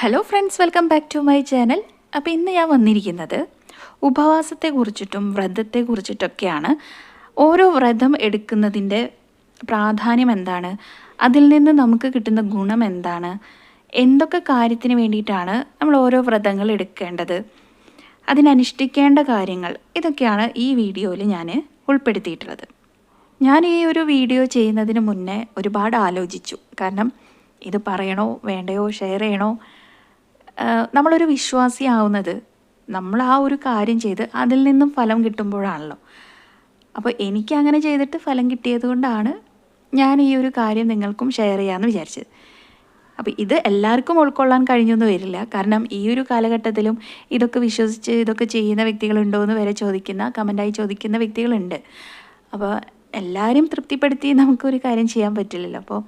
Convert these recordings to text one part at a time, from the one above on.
Hello friends welcome back to my channel അപ്പോൾ ഇന്ന് ഞാൻ വന്നിരിക്കുന്നത് ഉപവാസത്തെക്കുറിച്ചിട്ടും വ്രതത്തെക്കുറിച്ചിട്ടൊക്കെയാണ് ഓരോ വ്രതം എടുക്കുന്നതിന്റെ പ്രാധാന്യം എന്താണ്? അതിൽ നിന്ന് നമുക്ക് കിട്ടുന്ന ഗുണം എന്താണ്? എന്തൊക്കെ കാര്യത്തിന് വേണ്ടിയിട്ടാണ് നമ്മൾ ഓരോ വ്രതങ്ങൾ എടുക്കേണ്ടത്? അതിനനുഷ്ഠിക്കേണ്ട കാര്യങ്ങൾ ഇതൊക്കെയാണ് ഈ വീഡിയോയിൽ ഞാൻ ഉൾപ്പെടുത്തിയിട്ടുള്ളത്. ഞാൻ ഈ ഒരു വീഡിയോ ചെയ്യുന്നതിന് മുന്നേ ഒരുപാട് ആലോചിച്ചു. കാരണം ഇത് പറയണോ വേണ്ടയോ ഷെയർ ചെയ്യണോ നമ്മളൊരു വിശ്വാസിയാവുന്നത് നമ്മൾ ആ ഒരു കാര്യം ചെയ്ത് അതിൽ നിന്നും ഫലം കിട്ടുമ്പോഴാണല്ലോ. അപ്പോൾ എനിക്ക് അങ്ങനെ ചെയ്തിട്ട് ഫലം കിട്ടിയത് കൊണ്ടാണ് ഞാൻ ഈ ഒരു കാര്യം നിങ്ങൾക്കും ഷെയർ ചെയ്യാമെന്ന് വിചാരിച്ചത്. അപ്പോൾ ഇത് എല്ലാവർക്കും ഉൾക്കൊള്ളാൻ കഴിഞ്ഞൊന്നും വരില്ല. കാരണം ഈ ഒരു കാലഘട്ടത്തിലും ഇതൊക്കെ വിശ്വസിച്ച് ഇതൊക്കെ ചെയ്യുന്ന വ്യക്തികളുണ്ടോ എന്ന് വരെ ചോദിക്കുന്ന കമന്റായി ചോദിക്കുന്ന വ്യക്തികളുണ്ട്. അപ്പോൾ എല്ലാവരും തൃപ്തിപ്പെടുത്തി നമുക്കൊരു കാര്യം ചെയ്യാൻ പറ്റില്ലല്ലോ. അപ്പോൾ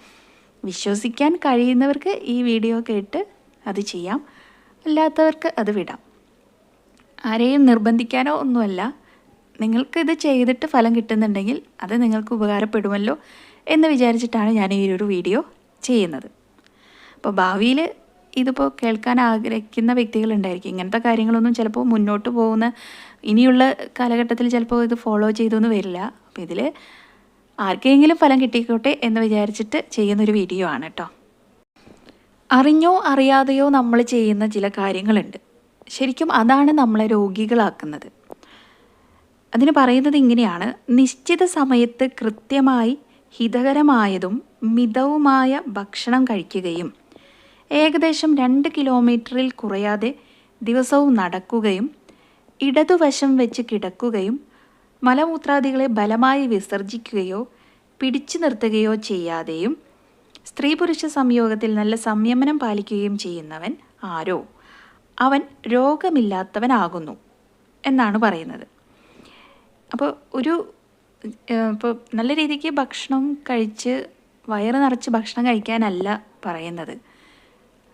വിശ്വസിക്കാൻ കഴിയുന്നവർക്ക് ഈ വീഡിയോ കേട്ട് അത് ചെയ്യാം. അല്ലാത്തവർക്ക് അത് വിടാം. ആരെയും നിർബന്ധിക്കാനോ ഒന്നുമല്ല. നിങ്ങൾക്ക് ഇത് ചെയ്തിട്ട് ഫലം കിട്ടുന്നുണ്ടെങ്കിൽ അത് നിങ്ങൾക്ക് ഉപകാരപ്പെടുമല്ലോ എന്ന് വിചാരിച്ചിട്ടാണ് ഞാൻ ഈ ഒരു വീഡിയോ ചെയ്യുന്നത്. അപ്പോൾ ഭാവിയിൽ ഇതിപ്പോൾ കേൾക്കാൻ ആഗ്രഹിക്കുന്ന വ്യക്തികളുണ്ടായിരിക്കും ഇങ്ങനത്തെ കാര്യങ്ങളൊന്നും ചിലപ്പോൾ മുന്നോട്ട് പോകുന്ന ഇനിയുള്ള കാലഘട്ടത്തിൽ ചിലപ്പോൾ ഇത് ഫോളോ ചെയ്തൊന്നും വരില്ല. അപ്പോൾ ഇതിൽ ആർക്കെങ്കിലും ഫലം കിട്ടിക്കോട്ടെ എന്ന് വിചാരിച്ചിട്ട് ചെയ്യുന്നൊരു വീഡിയോ ആണ് കേട്ടോ. അറിഞ്ഞോ അറിയാതെയോ നമ്മൾ ചെയ്യുന്ന ചില കാര്യങ്ങളുണ്ട്. ശരിക്കും അതാണ് നമ്മളെ രോഗികളാക്കുന്നത്. അതിന് പറയുന്നത് ഇങ്ങനെയാണ്. നിശ്ചിത സമയത്ത് കൃത്യമായി ഹിതകരമായതും മിതവുമായ ഭക്ഷണം കഴിക്കുകയും ഏകദേശം രണ്ട് കിലോമീറ്ററിൽ കുറയാതെ ദിവസവും നടക്കുകയും ഇടതുവശം വെച്ച് കിടക്കുകയും മലമൂത്രാദികളെ ബലമായി വിസർജിക്കുകയോ പിടിച്ചു നിർത്തുകയോ ചെയ്യാതെയും സ്ത്രീ പുരുഷ സംയോഗത്തിൽ നല്ല സംയമനം പാലിക്കുകയും ചെയ്യുന്നവൻ ആരോ? അവൻ രോഗമില്ലാത്തവനാകുന്നു എന്നാണ് പറയുന്നത്. അപ്പോൾ ഒരു ഇപ്പോൾ നല്ല രീതിക്ക് ഭക്ഷണം കഴിച്ച് വയറ് നിറച്ച് ഭക്ഷണം കഴിക്കാനല്ല പറയുന്നത്.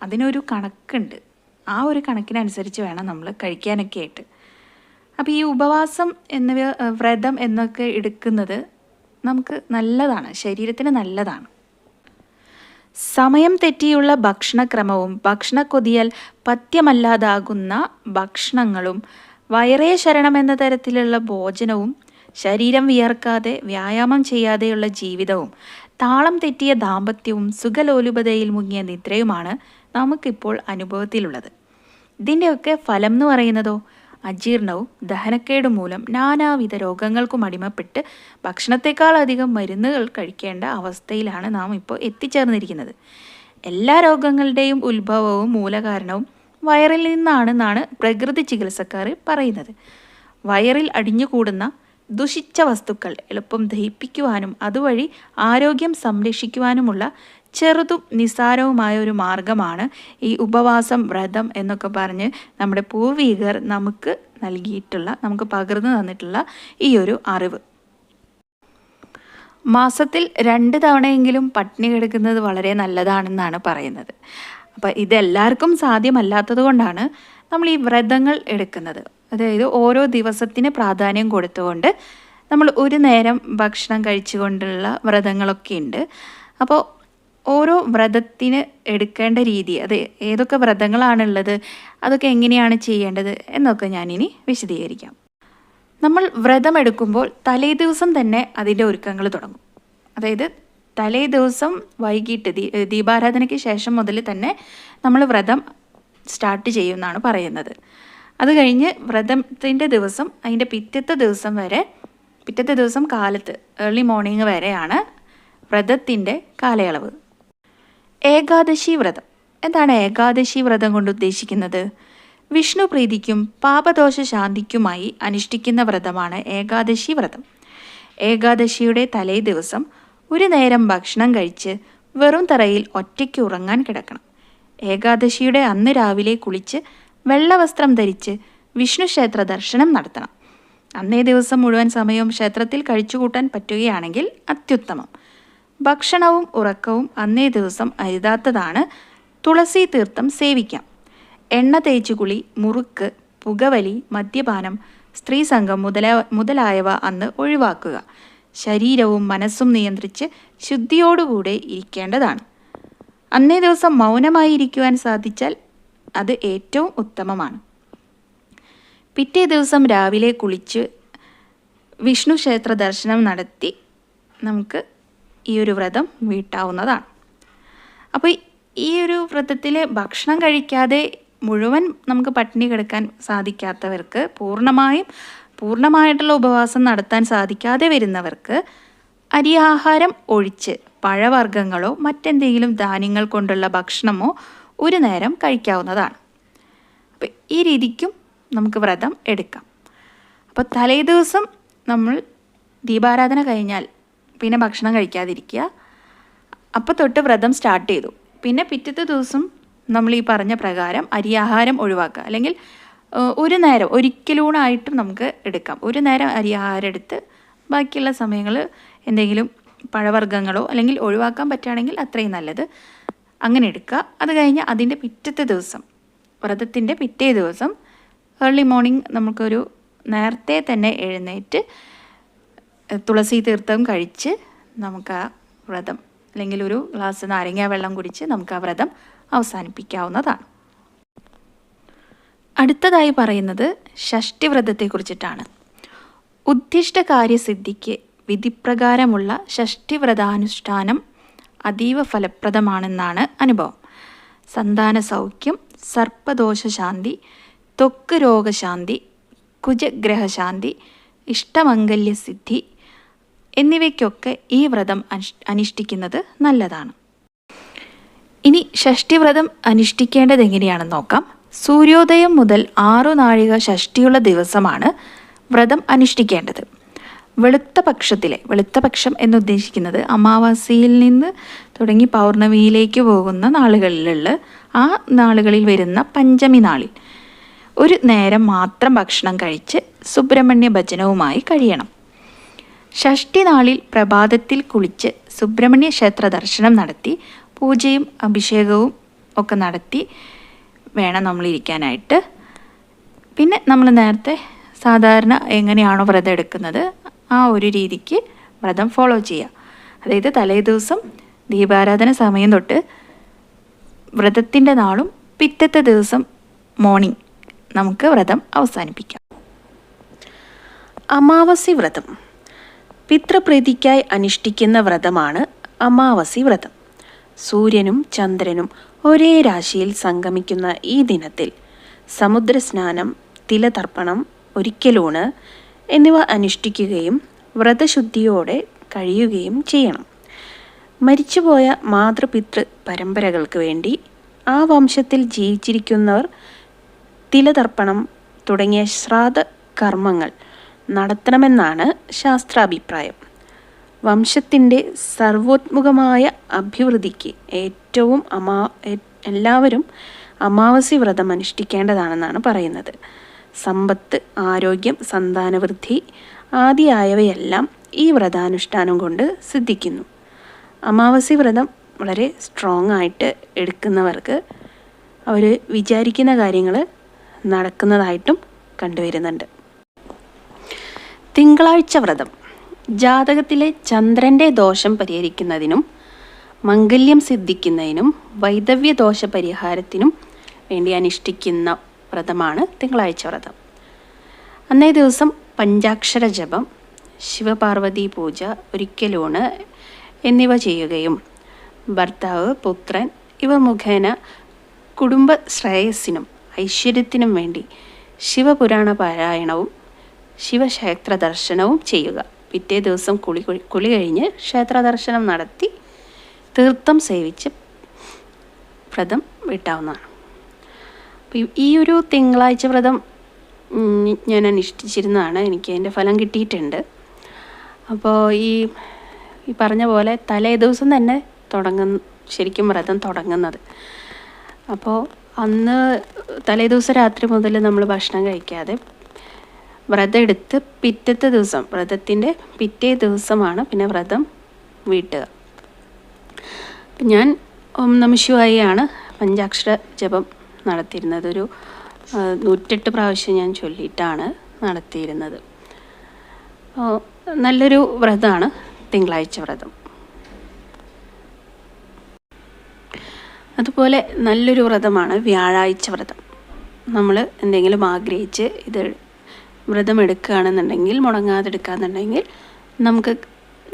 അതിനൊരു കണക്കുണ്ട്. ആ ഒരു കണക്കിനനുസരിച്ച് വേണം നമ്മൾ കഴിക്കാനൊക്കെ ആയിട്ട്. അപ്പോൾ ഈ ഉപവാസം എന്നിവ വ്രതം എന്നൊക്കെ എടുക്കുന്നത് നമുക്ക് നല്ലതാണ്. ശരീരത്തിന് നല്ലതാണ്. സമയം തെറ്റിയുള്ള ഭക്ഷണക്രമവും ഭക്ഷണക്കൊതിയൽ പഥ്യമല്ലാതാകുന്ന ഭക്ഷണങ്ങളും വയറേ എന്ന തരത്തിലുള്ള ഭോജനവും ശരീരം വിയർക്കാതെ വ്യായാമം ചെയ്യാതെയുള്ള ജീവിതവും താളം തെറ്റിയ ദാമ്പത്യവും സുഖലോലുപതയിൽ മുങ്ങിയ നിദ്രയുമാണ് നമുക്കിപ്പോൾ അനുഭവത്തിലുള്ളത്. ഇതിന്റെയൊക്കെ ഫലം എന്ന് പറയുന്നതോ അജീർണവും ദഹനക്കേടും മൂലം നാനാവിധ രോഗങ്ങൾക്കും അടിമപ്പെട്ട് ഭക്ഷണത്തെക്കാൾ അധികം മരുന്നുകൾ കഴിക്കേണ്ട അവസ്ഥയിലാണ് നാം ഇപ്പോൾ എത്തിച്ചേർന്നിരിക്കുന്നത്. എല്ലാ രോഗങ്ങളുടെയും ഉത്ഭവവും മൂലകാരണവും വയറിൽ നിന്നാണെന്നാണ് പ്രകൃതി ചികിത്സക്കാർ പറയുന്നത്. വയറിൽ അടിഞ്ഞുകൂടുന്ന ദുഷിച്ച വസ്തുക്കൾ എളുപ്പം ദഹിപ്പിക്കുവാനും അതുവഴി ആരോഗ്യം സംരക്ഷിക്കുവാനുമുള്ള ചെറുതും നിസാരവുമായ ഒരു മാർഗമാണ് ഈ ഉപവാസം വ്രതം എന്നൊക്കെ പറഞ്ഞ് നമ്മുടെ പൂർവികർ നമുക്ക് നൽകിയിട്ടുള്ള നമുക്ക് പകർന്നു തന്നിട്ടുള്ള ഈ ഒരു അറിവ്. മാസത്തിൽ രണ്ട് തവണയെങ്കിലും പട്ടിണി കിടക്കുന്നത് വളരെ നല്ലതാണെന്നാണ് പറയുന്നത്. അപ്പോൾ ഇതെല്ലാവർക്കും സാധ്യമല്ലാത്തത് കൊണ്ടാണ് നമ്മൾ ഈ വ്രതങ്ങൾ എടുക്കുന്നത്. അതായത് ഓരോ ദിവസത്തിന് പ്രാധാന്യം കൊടുത്തുകൊണ്ട് നമ്മൾ ഒരു നേരം ഭക്ഷണം കഴിച്ചുകൊണ്ടുള്ള വ്രതങ്ങളൊക്കെ ഉണ്ട്. അപ്പോൾ ഓരോ വ്രതത്തിന് എടുക്കേണ്ട രീതി അത് ഏതൊക്കെ വ്രതങ്ങളാണുള്ളത് അതൊക്കെ എങ്ങനെയാണ് ചെയ്യേണ്ടത് എന്നൊക്കെ ഞാനിനി വിശദീകരിക്കാം. നമ്മൾ വ്രതമെടുക്കുമ്പോൾ തലേ ദിവസം തന്നെ അതിന്റെ ഒരുക്കങ്ങൾ തുടങ്ങും. അതായത് തലേ ദിവസം വൈകിട്ട് ദീ ദീപാരാധനയ്ക്ക് ശേഷം മുതൽ തന്നെ നമ്മൾ വ്രതം സ്റ്റാർട്ട് ചെയ്യുമെന്നാണ് പറയുന്നത്. അത് കഴിഞ്ഞ് വ്രതത്തിന്റെ ദിവസം അതിന്റെ പിറ്റത്തെ ദിവസം വരെ പിറ്റത്തെ ദിവസം കാലത്ത് ഏർലി മോർണിംഗ് വരെയാണ് വ്രതത്തിന്റെ കാലയളവ്. ഏകാദശി വ്രതം. എന്താണ് ഏകാദശി വ്രതം കൊണ്ട് ഉദ്ദേശിക്കുന്നത്? വിഷ്ണു പ്രീതിക്കും പാപദോഷ ശാന്തിക്കുമായി അനുഷ്ഠിക്കുന്ന വ്രതമാണ് ഏകാദശി വ്രതം. ഏകാദശിയുടെ തലേ ദിവസം ഒരു നേരം ഭക്ഷണം കഴിച്ച് വെറും തറയിൽ ഒറ്റയ്ക്ക് ഉറങ്ങാൻ കിടക്കണം. ഏകാദശിയുടെ അന്ന് രാവിലെ കുളിച്ച് വെള്ളവസ്ത്രം ധരിച്ച് വിഷ്ണു ക്ഷേത്ര ദർശനം നടത്തണം. അന്നേ ദിവസം മുഴുവൻ സമയവും ക്ഷേത്രത്തിൽ കഴിച്ചുകൂട്ടാൻ പറ്റുകയാണെങ്കിൽ അത്യുത്തമം. ഭക്ഷണവും ഉറക്കവും അന്നേ ദിവസം അരുതാത്തതാണ്. തുളസി തീർത്ഥം സേവിക്കാം. എണ്ണ തേച്ചുകുളി മുറുക്ക് പുകവലി മദ്യപാനം സ്ത്രീസംഘം മുതല മുതലായവ അന്ന് ഒഴിവാക്കുക. ശരീരവും മനസ്സും നിയന്ത്രിച്ച് ശുദ്ധിയോടുകൂടെ ഇരിക്കേണ്ടതാണ്. അന്നേ ദിവസം മൗനമായി ഇരിക്കുവാൻ സാധിച്ചാൽ അത് ഏറ്റവും ഉത്തമമാണ്. പിറ്റേ ദിവസം രാവിലെ കുളിച്ച് വിഷ്ണു ക്ഷേത്ര ദർശനം നടത്തി നമുക്ക് ഈ ഒരു വ്രതം വീട്ടാവുന്നതാണ്. അപ്പോൾ ഈ ഒരു വ്രതത്തിൽ ഭക്ഷണം കഴിക്കാതെ മുഴുവൻ നമുക്ക് പട്ടിണി കിടക്കാൻ സാധിക്കാത്തവർക്ക് പൂർണമായും പൂർണമായിട്ടുള്ള ഉപവാസം നടത്താൻ സാധിക്കാതെ വരുന്നവർക്ക് അരിയാഹാരം ഒഴിച്ച് പഴവർഗങ്ങളോ മറ്റെന്തെങ്കിലും ധാന്യങ്ങൾ കൊണ്ടുള്ള ഭക്ഷണമോ ഒരു നേരം കഴിക്കാവുന്നതാണ്. അപ്പോൾ ഈ രീതിക്കും നമുക്ക് വ്രതം എടുക്കാം. അപ്പോൾ തലേദിവസം നമ്മൾ ദീപാരാധന കഴിഞ്ഞാൽ പിന്നെ ഭക്ഷണം കഴിക്കാതിരിക്കുക. അപ്പോൾ തൊട്ട് വ്രതം സ്റ്റാർട്ട് ചെയ്തു. പിന്നെ പിറ്റത്തെ ദിവസം നമ്മൾ ഈ പറഞ്ഞ പ്രകാരം അരിയാഹാരം ഒഴിവാക്കുക. അല്ലെങ്കിൽ ഒരു നേരം ഒരിക്കലൂണായിട്ടും നമുക്ക് എടുക്കാം. ഒരു നേരം അരിയാഹാരം എടുത്ത് ബാക്കിയുള്ള സമയങ്ങൾ എന്തെങ്കിലും പഴവർഗങ്ങളോ അല്ലെങ്കിൽ ഒഴിവാക്കാൻ പറ്റുകയാണെങ്കിൽ അത്രയും നല്ലത്. അങ്ങനെ എടുക്കുക. അത് കഴിഞ്ഞ് അതിന്റെ പിറ്റത്തെ ദിവസം വ്രതത്തിന്റെ പിറ്റേ ദിവസം ഏർലി മോർണിംഗ് നമുക്കൊരു നേരത്തെ തന്നെ എഴുന്നേറ്റ് തുളസി തീർത്ഥം കഴിച്ച് നമുക്ക് ആ വ്രതം അല്ലെങ്കിൽ ഒരു ഗ്ലാസ് നാരങ്ങ വെള്ളം കുടിച്ച് നമുക്ക് ആ വ്രതം അവസാനിപ്പിക്കാവുന്നതാണ്. അടുത്തതായി പറയുന്നത് ഷഷ്ടി വ്രതത്തെക്കുറിച്ചിട്ടാണ് ഉദ്ദിഷ്ട കാര്യസിദ്ധിക്ക് വിധിപ്രകാരമുള്ള ഷഷ്ടി വ്രതാനുഷ്ഠാനം അതീവ ഫലപ്രദമാണെന്നാണ് അനുഭവം. സന്താന സൗഖ്യം സർപ്പദോഷശാന്തി ത്വക്ക് രോഗശാന്തി കുജഗ്രഹശാന്തി ഇഷ്ടമംഗല്യസിദ്ധി എന്നിവയ്ക്കൊക്കെ ഈ വ്രതം അനുഷ് അനുഷ്ഠിക്കുന്നത് നല്ലതാണ്. ഇനി ഷഷ്ടിവ്രതം അനുഷ്ഠിക്കേണ്ടത് എങ്ങനെയാണെന്ന് നോക്കാം. സൂര്യോദയം മുതൽ ആറു നാഴിക ഷഷ്ടിയുള്ള ദിവസമാണ് വ്രതം അനുഷ്ഠിക്കേണ്ടത്. വെളുത്ത പക്ഷത്തിലെ വെളുത്ത പക്ഷം എന്നുദ്ദേശിക്കുന്നത് അമാവാസിയിൽ നിന്ന് തുടങ്ങി പൗർണമിയിലേക്ക് പോകുന്ന നാളുകളിലുള്ള ആ നാളുകളിൽ വരുന്ന പഞ്ചമി നാളിൽ ഒരു നേരം മാത്രം ഭക്ഷണം കഴിച്ച് സുബ്രഹ്മണ്യ ഭജനവുമായി കഴിയണം. ഷഷ്ടി നാളിൽ പ്രഭാതത്തിൽ കുളിച്ച് സുബ്രഹ്മണ്യ ക്ഷേത്ര ദർശനം നടത്തി പൂജയും അഭിഷേകവും ഒക്കെ നടത്തി വേണം നമ്മൾ ഇരിക്കാനായിട്ട് പിന്നെ നമ്മൾ നേരത്തെ സാധാരണ എങ്ങനെയാണോ വ്രതം എടുക്കുന്നത് ആ ഒരു രീതിക്ക് വ്രതം ഫോളോ ചെയ്യുക അതായത് തലേ ദിവസം ദീപാരാധന സമയം തൊട്ട് വ്രതത്തിന്റെ നാളും പിറ്റത്തെ ദിവസം മോർണിംഗ് നമുക്ക് വ്രതം അവസാനിപ്പിക്കാം. അമാവാസി വ്രതം. പിതൃപ്രീതിക്കായി അനുഷ്ഠിക്കുന്ന വ്രതമാണ് അമാവാസി വ്രതം. സൂര്യനും ചന്ദ്രനും ഒരേ രാശിയിൽ സംഗമിക്കുന്ന ഈ ദിനത്തിൽ സമുദ്രസ്നാനം തിലതർപ്പണം ഒരിക്കലൂണ് എന്നിവ അനുഷ്ഠിക്കുകയും വ്രതശുദ്ധിയോടെ കഴിയുകയും ചെയ്യണം. മരിച്ചുപോയ മാതൃപിതൃ പരമ്പരകൾക്ക് വേണ്ടി ആ വംശത്തിൽ ജീവിച്ചിരിക്കുന്നവർ തിലതർപ്പണം തുടങ്ങിയ ശ്രാദ്ധ കർമ്മങ്ങൾ നടത്തണമെന്നാണ് ശാസ്ത്രാഭിപ്രായം. വംശത്തിന്റെ സർവോത്മുഖമായ അഭിവൃദ്ധിക്ക് ഏറ്റവും അമാ എല്ലാവരും അമാവാസി വ്രതം അനുഷ്ഠിക്കേണ്ടതാണെന്നാണ് പറയുന്നത്. സമ്പത്ത് ആരോഗ്യം സന്താനവൃദ്ധി ആദിയായവയെല്ലാം ഈ വ്രതാനുഷ്ഠാനം കൊണ്ട് സിദ്ധിക്കുന്നു. അമാവാസി വ്രതം വളരെ സ്ട്രോങ് ആയിട്ട് എടുക്കുന്നവർക്ക് അവർ വിചാരിക്കുന്ന കാര്യങ്ങൾ നടക്കുന്നതായിട്ടും കണ്ടുവരുന്നുണ്ട്. തിങ്കളാഴ്ച വ്രതം. ജാതകത്തിലെ ചന്ദ്രന്റെ ദോഷം പരിഹരിക്കുന്നതിനും മംഗല്യം സിദ്ധിക്കുന്നതിനും വൈദവ്യ ദോഷ പരിഹാരത്തിനും വേണ്ടി അനുഷ്ഠിക്കുന്ന വ്രതമാണ് തിങ്കളാഴ്ച വ്രതം. അന്നേ ദിവസം പഞ്ചാക്ഷര ജപം ശിവപാർവതി പൂജ ഒരിക്കലൂണ് എന്നിവ ചെയ്യുകയും ഭർത്താവ് പുത്രൻ ഇവ മുഖേന കുടുംബ ശ്രേയസ്സിനും ഐശ്വര്യത്തിനും വേണ്ടി ശിവപുരാണ പാരായണവും ശിവക്ഷേത്ര ദർശനവും ചെയ്യുക. പിറ്റേ ദിവസം കുളി കുളി- കഴിഞ്ഞ് ക്ഷേത്ര ദർശനം നടത്തി തീർത്ഥം സേവിച്ച് വ്രതം വിട്ടാവുന്നതാണ്. ഈ- ഒരു തിങ്കളാഴ്ച വ്രതം ഞാൻ അനുഷ്ഠിച്ചിരുന്നതാണ്. എനിക്ക് അതിന്റെ ഫലം കിട്ടിയിട്ടുണ്ട്. അപ്പോൾ ഈ ഈ പറഞ്ഞ പോലെ തലേ ദിവസം തന്നെ തുടങ്ങുന്ന ശരിക്കും വ്രതം തുടങ്ങുന്നത്. അപ്പോൾ അന്ന് തലേ ദിവസം രാത്രി മുതൽ നമ്മൾ ഭക്ഷണം കഴിക്കാതെ വ്രതം എടുത്ത് പിറ്റത്തെ ദിവസം വ്രതത്തിന്റെ പിറ്റേ ദിവസമാണ് പിന്നെ വ്രതം വീട്ടുക. ഞാൻ ഓം നമശിവായിയാണ് പഞ്ചാക്ഷര ജപം നടത്തിയിരുന്നത്. ഒരു നൂറ്റെട്ട് പ്രാവശ്യം ഞാൻ ചൊല്ലിയിട്ടാണ് നടത്തിയിരുന്നത്. നല്ലൊരു വ്രതമാണ് തിങ്കളാഴ്ച വ്രതം. അതുപോലെ നല്ലൊരു വ്രതമാണ് വ്യാഴാഴ്ച വ്രതം. നമ്മൾ എന്തെങ്കിലും ആഗ്രഹിച്ച് ഇത് വ്രതം എടുക്കുകയാണെന്നുണ്ടെങ്കിൽ മുടങ്ങാതെ എടുക്കുകയെന്നുണ്ടെങ്കിൽ നമുക്ക്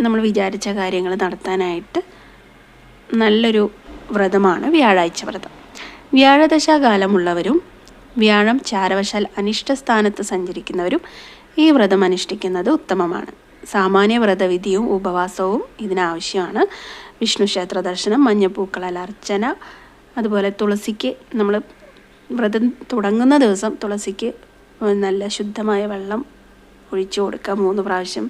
നമ്മൾ വിചാരിച്ച കാര്യങ്ങൾ നടത്താനായിട്ട് നല്ലൊരു വ്രതമാണ് വ്യാഴാഴ്ച വ്രതം. വ്യാഴദശാകാലമുള്ളവരും വ്യാഴം ചാരവശാൽ അനിഷ്ട സ്ഥാനത്ത് സഞ്ചരിക്കുന്നവരും ഈ വ്രതം അനുഷ്ഠിക്കുന്നത് ഉത്തമമാണ്. സാമാന്യ വ്രതവിധിയും ഉപവാസവും ഇതിനാവശ്യമാണ്. വിഷ്ണു ക്ഷേത്ര ദർശനം മഞ്ഞപ്പൂക്കളാൽ അർച്ചന അതുപോലെ തുളസിക്ക് നമ്മൾ വ്രതം തുടങ്ങുന്ന ദിവസം തുളസിക്ക് നല്ല ശുദ്ധമായ വെള്ളം ഒഴിച്ചു കൊടുക്കുക മൂന്ന് പ്രാവശ്യം.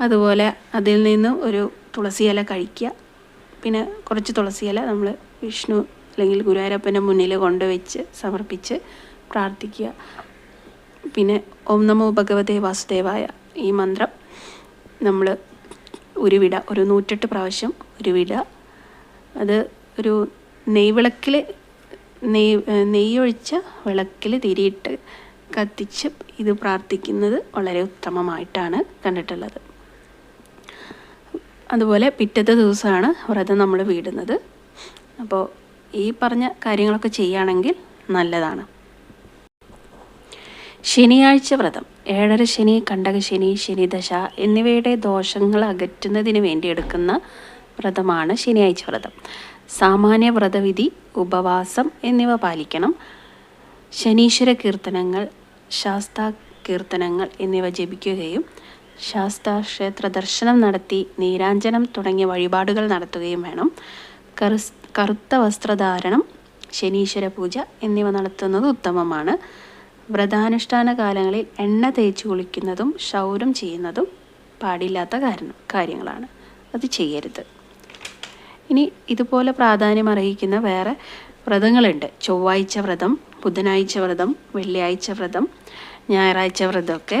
അതുപോലെ അതിൽ നിന്ന് ഒരു തുളസി ഇല കഴിക്കുക. പിന്നെ കുറച്ച് തുളസി ഇല നമ്മൾ വിഷ്ണു അല്ലെങ്കിൽ ഗുരുവായൂരപ്പന്റെ മുന്നിൽ കൊണ്ടുവച്ച് സമർപ്പിച്ച് പ്രാർത്ഥിക്കുക. പിന്നെ ഓം നമോ ഭഗവതേ വാസുദേവായ ഈ മന്ത്രം നമ്മൾ ഉരുവിട ഒരു നൂറ്റെട്ട് പ്രാവശ്യം ഉരുവിട അത് ഒരു നെയ്വിളക്കിൽ നെയ് നെയ്യൊഴിച്ച വിളക്കിൽ തിരിയിട്ട് കത്തിച്ച് ഇത് പ്രാർത്ഥിക്കുന്നത് വളരെ ഉത്തമമായിട്ടാണ് കണ്ടിട്ടുള്ളത്. അതുപോലെ പിറ്റത്തെ ദിവസമാണ് വ്രതം നമ്മൾ വീടുന്നത്. അപ്പോൾ ഈ പറഞ്ഞ കാര്യങ്ങളൊക്കെ ചെയ്യുകയാണെങ്കിൽ നല്ലതാണ്. ശനിയാഴ്ച വ്രതം. ഏഴര ശനി കണ്ടകശനി ശനിദശ എന്നിവയുടെ ദോഷങ്ങൾ അകറ്റുന്നതിന് വേണ്ടി എടുക്കുന്ന വ്രതമാണ് ശനിയാഴ്ച വ്രതം. സാമാന്യ വ്രതവിധി ഉപവാസം എന്നിവ പാലിക്കണം. ശനീശ്വര കീർത്തനങ്ങൾ ശാസ്താ കീർത്തനങ്ങൾ എന്നിവ ജപിക്കുകയും ശാസ്ത ക്ഷേത്ര ദർശനം നടത്തി നീരാഞ്ജനം തുടങ്ങിയ വഴിപാടുകൾ നടത്തുകയും വേണം. കറുത്ത വസ്ത്രധാരണം ശനീശ്വര പൂജ എന്നിവ നടത്തുന്നത് ഉത്തമമാണ്. വ്രതാനുഷ്ഠാന കാലങ്ങളിൽ എണ്ണ തേച്ച് കുളിക്കുന്നതും ക്ഷൗരം ചെയ്യുന്നതും പാടില്ലാത്ത കാരണം കാര്യങ്ങളാണ്. അത് ചെയ്യരുത്. ഇനി ഇതുപോലെ പ്രാധാന്യം അർഹിക്കുന്ന വേറെ വ്രതങ്ങളുണ്ട്. ചൊവ്വാഴ്ച വ്രതം ബുധനാഴ്ച വ്രതം വെള്ളിയാഴ്ച വ്രതം ഞായറാഴ്ച വ്രതമൊക്കെ.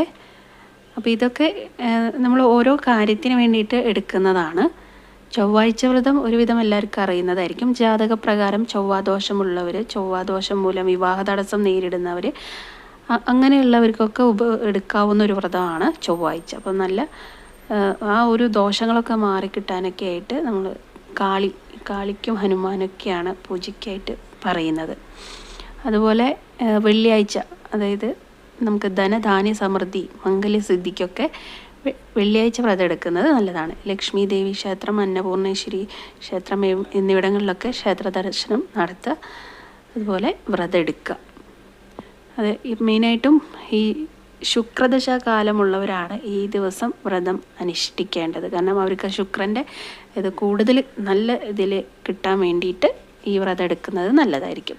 അപ്പോൾ ഇതൊക്കെ നമ്മൾ ഓരോ കാര്യത്തിന് വേണ്ടിയിട്ട് എടുക്കുന്നതാണ്. ചൊവ്വാഴ്ച വ്രതം ഒരുവിധം എല്ലാവർക്കും അറിയുന്നതായിരിക്കും. ജാതകപ്രകാരം ചൊവ്വാദോഷമുള്ളവർ ചൊവ്വാദോഷം മൂലം വിവാഹ തടസ്സം നേരിടുന്നവർ അങ്ങനെയുള്ളവർക്കൊക്കെ ഉപ എടുക്കാവുന്ന ഒരു വ്രതമാണ് ചൊവ്വാഴ്ച. അപ്പം നല്ല ആ, ഒരു ദോഷങ്ങളൊക്കെ മാറിക്കിട്ടാനൊക്കെ ആയിട്ട് നമ്മൾ കാളി കാളിക്കും ഹനുമാനൊക്കെയാണ് പൂജയ്ക്കായിട്ട് പറയുന്നത്. അതുപോലെ വെള്ളിയാഴ്ച അതായത് നമുക്ക് ധനധാന്യ സമൃദ്ധി മംഗല്യസിദ്ധിക്കൊക്കെ വെള്ളിയാഴ്ച വ്രതം എടുക്കുന്നത് നല്ലതാണ്. ലക്ഷ്മി ദേവി ക്ഷേത്രം അന്നപൂർണേശ്വരി ക്ഷേത്രം എന്നിവിടങ്ങളിലൊക്കെ ക്ഷേത്ര ദർശനം നടത്തുക അതുപോലെ വ്രതം എടുക്കുക. അത് മെയിനായിട്ടും ഈ ശുക്രദശ കാലമുള്ളവരാണ് ഈ ദിവസം വ്രതം അനുഷ്ഠിക്കേണ്ടത്. കാരണം അവർക്ക് ശുക്രന്റെ ഇത് കൂടുതൽ നല്ല ഇതിൽ കിട്ടാൻ വേണ്ടിയിട്ട് ഈ വ്രതം എടുക്കുന്നത് നല്ലതായിരിക്കും.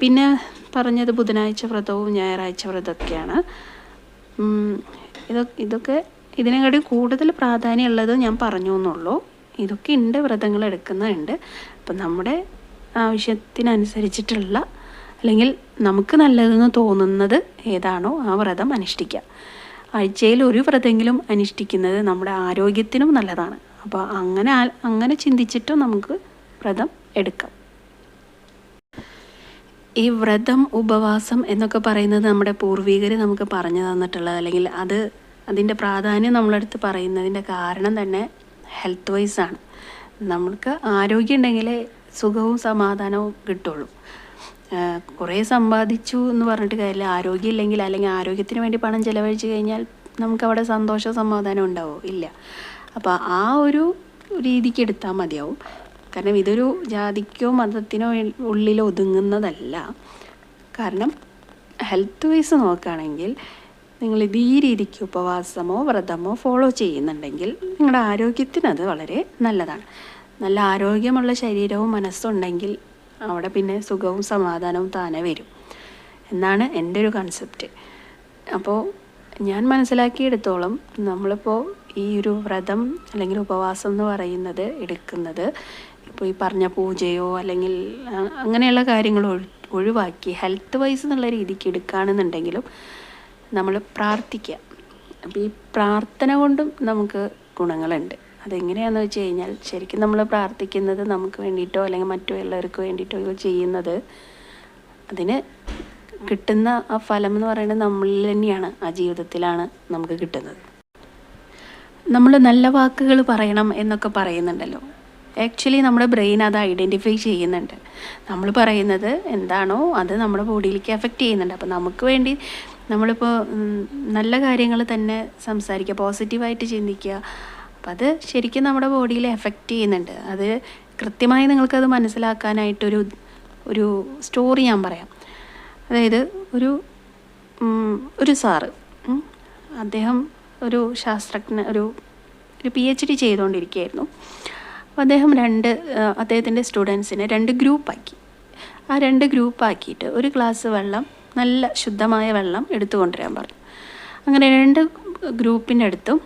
പിന്നെ പറഞ്ഞത് ബുധനാഴ്ച വ്രതവും ഞായറാഴ്ച വ്രതമൊക്കെയാണ്. ഇതൊക്കെ ഇതൊക്കെ ഇതിനെക്കാട്ടി കൂടുതൽ പ്രാധാന്യമുള്ളത് ഞാൻ പറഞ്ഞു എന്നുള്ളൂ. ഇതൊക്കെ ഉണ്ട് വ്രതങ്ങൾ എടുക്കുന്നുണ്ട്. അപ്പം നമ്മുടെ ആവശ്യത്തിനനുസരിച്ചിട്ടുള്ള അല്ലെങ്കിൽ നമുക്ക് നല്ലതെന്ന് തോന്നുന്നത് ഏതാണോ ആ വ്രതം അനുഷ്ഠിക്കുക ആഴ്ചയിൽ ഒരു വ്രതമെങ്കിലും അനുഷ്ഠിക്കുന്നത് നമ്മുടെ ആരോഗ്യത്തിനും നല്ലതാണ്. അപ്പോൾ അങ്ങനെ അങ്ങനെ ചിന്തിച്ചിട്ടും നമുക്ക് വ്രതം എടുക്കാം. ഈ വ്രതം ഉപവാസം എന്നൊക്കെ പറയുന്നത് നമ്മുടെ പൂർവികർ നമുക്ക് പറഞ്ഞു തന്നിട്ടുള്ളത്. അല്ലെങ്കിൽ അത് അതിന്റെ പ്രാധാന്യം നമ്മളടുത്ത് പറയുന്നതിന്റെ കാരണം തന്നെ ഹെൽത്ത് വൈസ് ആണ്. നമുക്ക് ആരോഗ്യം ഉണ്ടെങ്കിലേ സുഖവും സമാധാനവും കിട്ടുള്ളൂ. കുറേ സമ്പാദിച്ചു എന്ന് പറഞ്ഞിട്ട് കാര്യമില്ല. ആരോഗ്യം ഇല്ലെങ്കിൽ അല്ലെങ്കിൽ ആരോഗ്യത്തിന് വേണ്ടി പണം ചിലവഴിച്ച് കഴിഞ്ഞാൽ നമുക്ക് അവിടെ സന്തോഷവും സമാധാനം ഉണ്ടാവോ. ഇല്ല. അപ്പോൾ ആ ഒരു രീതിക്ക് എടുത്താൽ മതിയാവും. കാരണം ഇതൊരു ജാതിക്കോ മതത്തിനോ ഉള്ളിൽ ഒതുങ്ങുന്നതല്ല. കാരണം ഹെൽത്ത് വൈസ് നോക്കുകയാണെങ്കിൽ നിങ്ങൾ ഇത് ഈ രീതിക്ക് ഉപവാസമോ വ്രതമോ ഫോളോ ചെയ്യുന്നുണ്ടെങ്കിൽ നിങ്ങളുടെ ആരോഗ്യത്തിന് അത് വളരെ നല്ലതാണ്. നല്ല ആരോഗ്യമുള്ള ശരീരവും മനസ്സുണ്ടെങ്കിൽ അവിടെ പിന്നെ സുഖവും സമാധാനവും താനെ വരും. എന്നാണ് എന്റെ ഒരു കൺസെപ്റ്റ് അപ്പോൾ ഞാൻ മനസ്സിലാക്കിയെടുത്തോളം നമ്മളിപ്പോൾ ഈ ഒരു വ്രതം അല്ലെങ്കിൽ ഉപവാസം എന്ന് പറയുന്നത് എടുക്കുന്നത് ഇപ്പോൾ ഈ പറഞ്ഞ പൂജയോ അല്ലെങ്കിൽ അങ്ങനെയുള്ള കാര്യങ്ങൾ ഒഴിവാക്കി ഹെൽത്ത് വൈസ് എന്നുള്ള രീതിക്ക് എടുക്കുകയാണെന്നുണ്ടെങ്കിലും നമ്മൾ പ്രാർത്ഥിക്കുക. അപ്പോൾ ഈ പ്രാർത്ഥന കൊണ്ടും നമുക്ക് ഗുണങ്ങളുണ്ട്. അതെങ്ങനെയാണെന്ന് വെച്ച് കഴിഞ്ഞാൽ ശരിക്കും നമ്മൾ പ്രാർത്ഥിക്കുന്നത് നമുക്ക് വേണ്ടിയിട്ടോ അല്ലെങ്കിൽ മറ്റുള്ളവർക്ക് വേണ്ടിയിട്ടോ ചെയ്യുന്നത് അതിന് കിട്ടുന്ന ആ ഫലം എന്ന് പറയുന്നത് നമ്മളിൽ തന്നെയാണ് ആ ജീവിതത്തിലാണ് നമുക്ക് കിട്ടുന്നത്. നമ്മൾ നല്ല വാക്കുകൾ പറയണം എന്നൊക്കെ പറയുന്നുണ്ടല്ലോ. ആക്ച്വലി നമ്മുടെ ബ്രെയിൻ അത് ഐഡന്റിഫൈ ചെയ്യുന്നുണ്ട്. നമ്മൾ പറയുന്നത് എന്താണോ അത് നമ്മുടെ ബോഡിയിലേക്ക് എഫക്റ്റ് ചെയ്യുന്നുണ്ട്. അപ്പോൾ നമുക്ക് വേണ്ടി നമ്മളിപ്പോൾ നല്ല കാര്യങ്ങൾ തന്നെ സംസാരിക്കുക പോസിറ്റീവായിട്ട് ചിന്തിക്കുക. അപ്പം അത് ശരിക്കും നമ്മുടെ ബോഡിയിൽ എഫക്റ്റ് ചെയ്യുന്നുണ്ട്. അത് കൃത്യമായി നിങ്ങൾക്കത് മനസ്സിലാക്കാനായിട്ടൊരു ഒരു സ്റ്റോറി ഞാൻ പറയാം. അതായത് ഒരു ഒരു സാറ് അദ്ദേഹം ഒരു ശാസ്ത്രജ്ഞ ഒരു ഒരു പി എച്ച് ഡി ചെയ്തുകൊണ്ടിരിക്കുകയായിരുന്നു. അപ്പോൾ അദ്ദേഹം രണ്ട് അദ്ദേഹത്തിന്റെ സ്റ്റുഡൻസിനെ രണ്ട് ഗ്രൂപ്പാക്കി. ആ രണ്ട് ഗ്രൂപ്പാക്കിയിട്ട് ഒരു ഗ്ലാസ് വെള്ളം നല്ല ശുദ്ധമായ വെള്ളം എടുത്തു കൊണ്ടുവരാൻ പറഞ്ഞു. അങ്ങനെ രണ്ട് ഗ്രൂപ്പിന്റെ അടുത്തും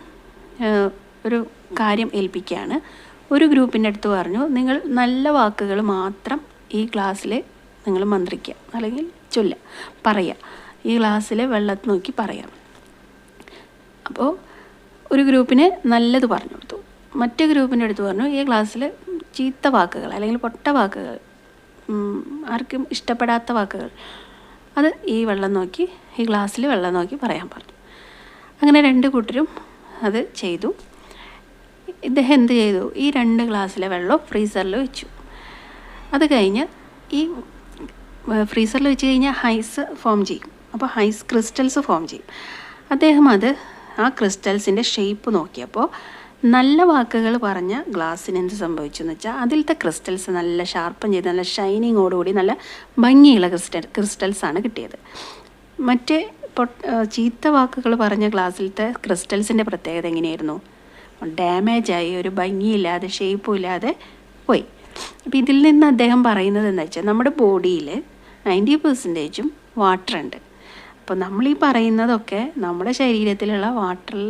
ഒരു കാര്യം ഏൽപ്പിക്കുകയാണ്. ഒരു ഗ്രൂപ്പിന്റെ അടുത്ത് പറഞ്ഞു നിങ്ങൾ നല്ല വാക്കുകൾ മാത്രം ഈ ക്ലാസ്സിൽ നിങ്ങൾ മന്ത്രിക്കുക അല്ലെങ്കിൽ ചൊല്ല പറയുക. ഈ ക്ലാസ്സിലെ വെള്ളത്തിൽ നോക്കി പറയാം അപ്പോൾ ഒരു ഗ്രൂപ്പിന് നല്ലത് പറഞ്ഞു കൊടുത്തു. മറ്റു ഗ്രൂപ്പിന്റെ അടുത്ത് പറഞ്ഞു ഈ ക്ലാസ്സിൽ ചീത്ത വാക്കുകൾ അല്ലെങ്കിൽ പൊട്ട വാക്കുകൾ ആർക്കും ഇഷ്ടപ്പെടാത്ത വാക്കുകൾ അത് ഈ വെള്ളം നോക്കി ഈ ഗ്ലാസ്സിൽ വെള്ളം നോക്കി പറയാൻ പറഞ്ഞു. അങ്ങനെ രണ്ട് കൂട്ടരും അത് ചെയ്തു. ഇദ്ദേഹം എന്ത് ചെയ്തു? ഈ രണ്ട് ഗ്ലാസ്സിലെ വെള്ളം ഫ്രീസറിൽ വെച്ചു. അത് കഴിഞ്ഞ് ഈ ഫ്രീസറിൽ വെച്ച് കഴിഞ്ഞാൽ ഹൈസ് ഫോം ചെയ്യും. അപ്പോൾ ഹൈസ് ക്രിസ്റ്റൽസ് ഫോം ചെയ്യും. അദ്ദേഹം അത് ആ ക്രിസ്റ്റൽസിന്റെ ഷേപ്പ് നോക്കിയപ്പോൾ നല്ല വാക്കുകൾ പറഞ്ഞ ഗ്ലാസ്സിന് എന്ത് സംഭവിച്ചു എന്ന് വെച്ചാൽ അതിലത്തെ ക്രിസ്റ്റൽസ് നല്ല ഷാർപ്പൻ ചെയ്ത് നല്ല ഷൈനിങ്ങോടുകൂടി നല്ല ഭംഗിയുള്ള ക്രിസ്റ്റൽ ക്രിസ്റ്റൽസാണ് കിട്ടിയത്. മറ്റേ ചീത്ത വാക്കുകൾ പറഞ്ഞ ഗ്ലാസ്സിലത്തെ ക്രിസ്റ്റൽസിന്റെ പ്രത്യേകത എങ്ങനെയായിരുന്നു? ഡാമേജായി ഒരു ഭംഗിയില്ലാതെ ഷേപ്പും ഇല്ലാതെ പോയി. അപ്പോൾ ഇതിൽ നിന്ന് അദ്ദേഹം പറയുന്നത് എന്താ വെച്ചാൽ നമ്മുടെ ബോഡിയിൽ നയന്റി പെർസെന്റേജും വാട്ടർ ഉണ്ട് അപ്പോൾ നമ്മൾ ഈ പറയുന്നതൊക്കെ നമ്മുടെ ശരീരത്തിലുള്ള വാട്ടറിൽ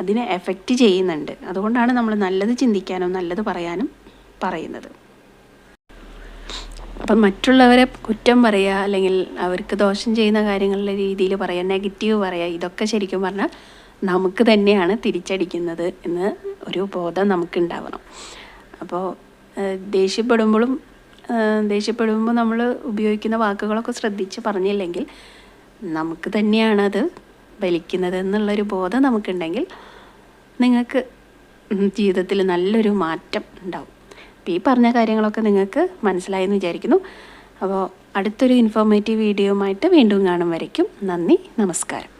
അതിനെ എഫക്റ്റ് ചെയ്യുന്നുണ്ട്. അതുകൊണ്ടാണ് നമ്മൾ നല്ലത് ചിന്തിക്കാനും നല്ലത് പറയാനും പറയുന്നത്. അപ്പം മറ്റുള്ളവരെ കുറ്റം പറയുക അല്ലെങ്കിൽ അവർക്ക് ദോഷം ചെയ്യുന്ന കാര്യങ്ങളുടെ രീതിയിൽ പറയുക നെഗറ്റീവ് പറയുക ഇതൊക്കെ ശരിക്കും പറഞ്ഞാൽ നമുക്ക് തന്നെയാണ് തിരിച്ചടിക്കുന്നത് എന്ന് ഒരു ബോധം നമുക്ക് ഉണ്ടാവണം അപ്പോൾ ദേഷ്യപ്പെടുമ്പോഴും ദേഷ്യപ്പെടുമ്പോൾ നമ്മൾ ഉപയോഗിക്കുന്ന വാക്കുകളൊക്കെ ശ്രദ്ധിച്ച് പറഞ്ഞില്ലെങ്കിൽ നമുക്ക് തന്നെയാണത് വലിക്കുന്നത് എന്നുള്ളൊരു ബോധം നമുക്കുണ്ടെങ്കിൽ നിങ്ങൾക്ക് ജീവിതത്തിൽ നല്ലൊരു മാറ്റം ഉണ്ടാവും. അപ്പോൾ ഈ പറഞ്ഞ കാര്യങ്ങളൊക്കെ നിങ്ങൾക്ക് മനസ്സിലായെന്ന് വിചാരിക്കുന്നു. അപ്പോൾ അടുത്തൊരു ഇൻഫോർമേറ്റീവ് വീഡിയോയുമായിട്ട് വീണ്ടും കാണും വരയ്ക്കും. നന്ദി നമസ്കാരം.